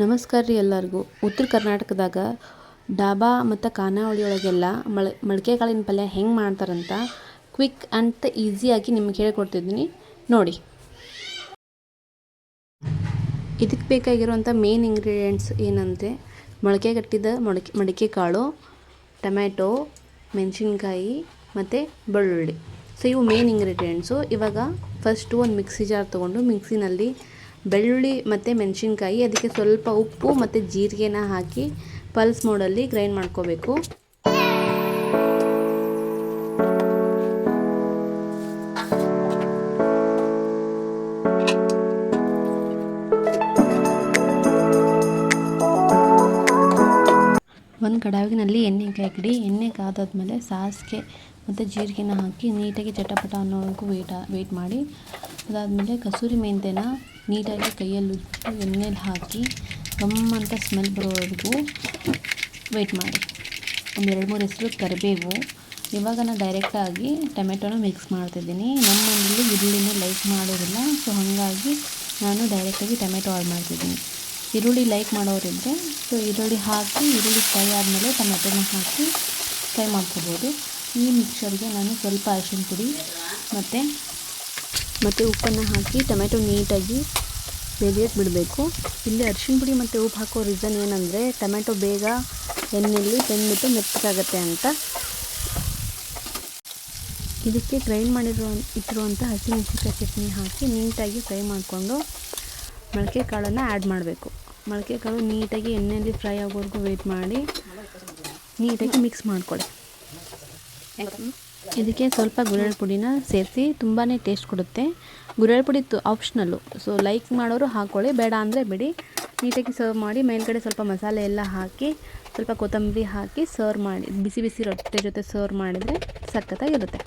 ನಮಸ್ಕಾರ ರೀ ಎಲ್ಲರಿಗೂ. ಉತ್ತರ ಕರ್ನಾಟಕದಾಗ ಡಾಬಾ ಮತ್ತು ಖಾನಾವಳಿಯೊಳಗೆಲ್ಲ ಮಳ ಮೊಳಕೆ ಕಾಳಿನ ಪಲ್ಯ ಹೆಂಗೆ ಮಾಡ್ತಾರಂತ ಕ್ವಿಕ್ ಅಂತ ಈಸಿಯಾಗಿ ನಿಮ್ಗೆ ಹೇಳ್ಕೊಡ್ತಿದ್ದೀನಿ. ನೋಡಿ. ಇದಕ್ಕೆ ಬೇಕಾಗಿರುವಂಥ ಮೇನ್ ಇಂಗ್ರೀಡಿಯೆಂಟ್ಸ್ ಏನಂತೆ ಮೊಳಕೆ ಕಟ್ಟಿದ ಮೊಳಕೆ, ಮಡಿಕೆ ಕಾಳು, ಟೊಮ್ಯಾಟೊ, ಮೆಣಸಿನ್ಕಾಯಿ ಮತ್ತು ಬೆಳ್ಳುಳ್ಳಿ. ಸೊ ಇವು ಮೇನ್ ಇಂಗ್ರೀಡಿಯೆಂಟ್ಸು. ಇವಾಗ ಫಸ್ಟು ಒಂದು ಮಿಕ್ಸಿ ಜಾರ್ ತೊಗೊಂಡು ಮಿಕ್ಸಿನಲ್ಲಿ ಬೆಳ್ಳುಳ್ಳಿ ಮತ್ತು ಮೆಣಸಿನ್ಕಾಯಿ, ಅದಕ್ಕೆ ಸ್ವಲ್ಪ ಉಪ್ಪು ಮತ್ತು ಜೀರಿಗೆನ ಹಾಕಿ ಪಲ್ಸ್ ಮೋಡಲ್ಲಿ ಗ್ರೈಂಡ್ ಮಾಡ್ಕೋಬೇಕು. ಒಂದು ಕಡಾವಿನಲ್ಲಿ ಎಣ್ಣೆ ಕಡಿ ಎಣ್ಣೆ ಕಾದಾದ್ಮೇಲೆ ಸಾಸಿಗೆ ಮತ್ತು ಜೀರಿಗೆನ ಹಾಕಿ ನೀಟಾಗಿ ಚಟಪಟ ಅನ್ನೋವರೆಗೂ ವೇಟ ವೇಟ್ ಮಾಡಿ. ಅದಾದಮೇಲೆ ಕಸೂರಿ ಮೆಂತ್ಯನ ನೀಟಾಗಿ ಕೈಯಲ್ಲಿ ಎಣ್ಣೆಲಿ ಹಾಕಿ ಗಮ್ ಅಂತ ಸ್ಮೆಲ್ ಬರೋವರೆಗೂ ವೆಯ್ಟ್ ಮಾಡಿ. ಒಂದು ಎರಡು ಮೂರು ಹೆಸರು ಕರಿಬೇವು. ಇವಾಗ ನಾನು ಡೈರೆಕ್ಟಾಗಿ ಟೊಮೆಟೊನ ಮಿಕ್ಸ್ ಮಾಡ್ತಿದ್ದೀನಿ. ನಮ್ಮ ಮನೇಲಿ ಈರುಳ್ಳಿನ ಲೈಕ್ ಮಾಡೋದಿಲ್ಲ. ಸೊ ಹಾಗಾಗಿ ನಾನು ಡೈರೆಕ್ಟಾಗಿ ಟೊಮೆಟೊ ಆಡ್ ಮಾಡ್ತಿದ್ದೀನಿ. ಈರುಳ್ಳಿ ಲೈಕ್ ಮಾಡೋರಿದ್ದರೆ ಸೊ ಈರುಳ್ಳಿ ಹಾಕಿ, ಈರುಳ್ಳಿ ಫ್ರೈ ಆದಮೇಲೆ ಟೊಮೆಟೊನ ಹಾಕಿ ಫ್ರೈ ಮಾಡ್ಕೋಬೋದು. ಈ ಮಿಕ್ಸರ್ಗೆ ನಾನು ಸ್ವಲ್ಪ ಅರಿಶಿನ ಪುಡಿ ಮತ್ತು ಮತ್ತು ಉಪ್ಪನ್ನು ಹಾಕಿ ಟೊಮೆಟೊ ನೀಟಾಗಿ ಬೇಯೋಕ್ಕೆ ಬಿಡಬೇಕು. ಇಲ್ಲಿ ಅರಿಶಿನ ಪುಡಿ ಮತ್ತು ಉಪ್ಪು ಹಾಕೋ ರೀಸನ್ ಏನಂದರೆ ಟೊಮೆಟೊ ಬೇಗ ಎಣ್ಣೆಯಲ್ಲಿ ಬೆಂದ್ಬಿಟ್ಟು ಮೆತ್ತಗಾಗತ್ತೆ ಅಂತ. ಇದಕ್ಕೆ ಗ್ರೈಂಡ್ ಮಾಡಿರೋ ಇಟ್ಟಿರುವಂಥ ಹಸಿಮೆಣಸಿನ್ಕಾಯಿ ಚಟ್ನಿ ಹಾಕಿ ನೀಟಾಗಿ ಫ್ರೈ ಮಾಡಿಕೊಂಡು ಮೊಳಕೆ ಕಾಳನ್ನು ಆ್ಯಡ್ ಮಾಡಬೇಕು. ಮೊಳಕೆ ಕಾಳು ನೀಟಾಗಿ ಎಣ್ಣೆಯಲ್ಲಿ ಫ್ರೈ ಆಗೋವರೆಗೂ ವೆಯ್ಟ್ ಮಾಡಿ ನೀಟಾಗಿ ಮಿಕ್ಸ್ ಮಾಡ್ಕೊಳ್ಳಿ. ಇದಕ್ಕೆ ಸ್ವಲ್ಪ ಗುರೆಳ್ ಪುಡಿನ ಸೇರಿಸಿ ತುಂಬಾ ಟೇಸ್ಟ್ ಕೊಡುತ್ತೆ. ಗುರೆಳ್ ಪುಡಿ ತು ಆಪ್ಷನಲ್ಲು ಸೊ ಲೈಕ್ ಮಾಡೋರು ಹಾಕ್ಕೊಳ್ಳಿ ಬೇಡ ಅಂದರೆ ಬಿಡಿ. ನೀಟಾಗಿ ಸರ್ವ್ ಮಾಡಿ ಮೇಲ್ಗಡೆ ಸ್ವಲ್ಪ ಮಸಾಲೆ ಎಲ್ಲ ಹಾಕಿ, ಸ್ವಲ್ಪ ಕೊತ್ತಂಬರಿ ಹಾಕಿ ಸರ್ವ್ ಮಾಡಿ, ಬಿಸಿ ಬಿಸಿ ರೊಟ್ಟೆ ಜೊತೆ ಸರ್ವ್ ಮಾಡಿದರೆ ಸಖತ್ತಾಗಿರುತ್ತೆ.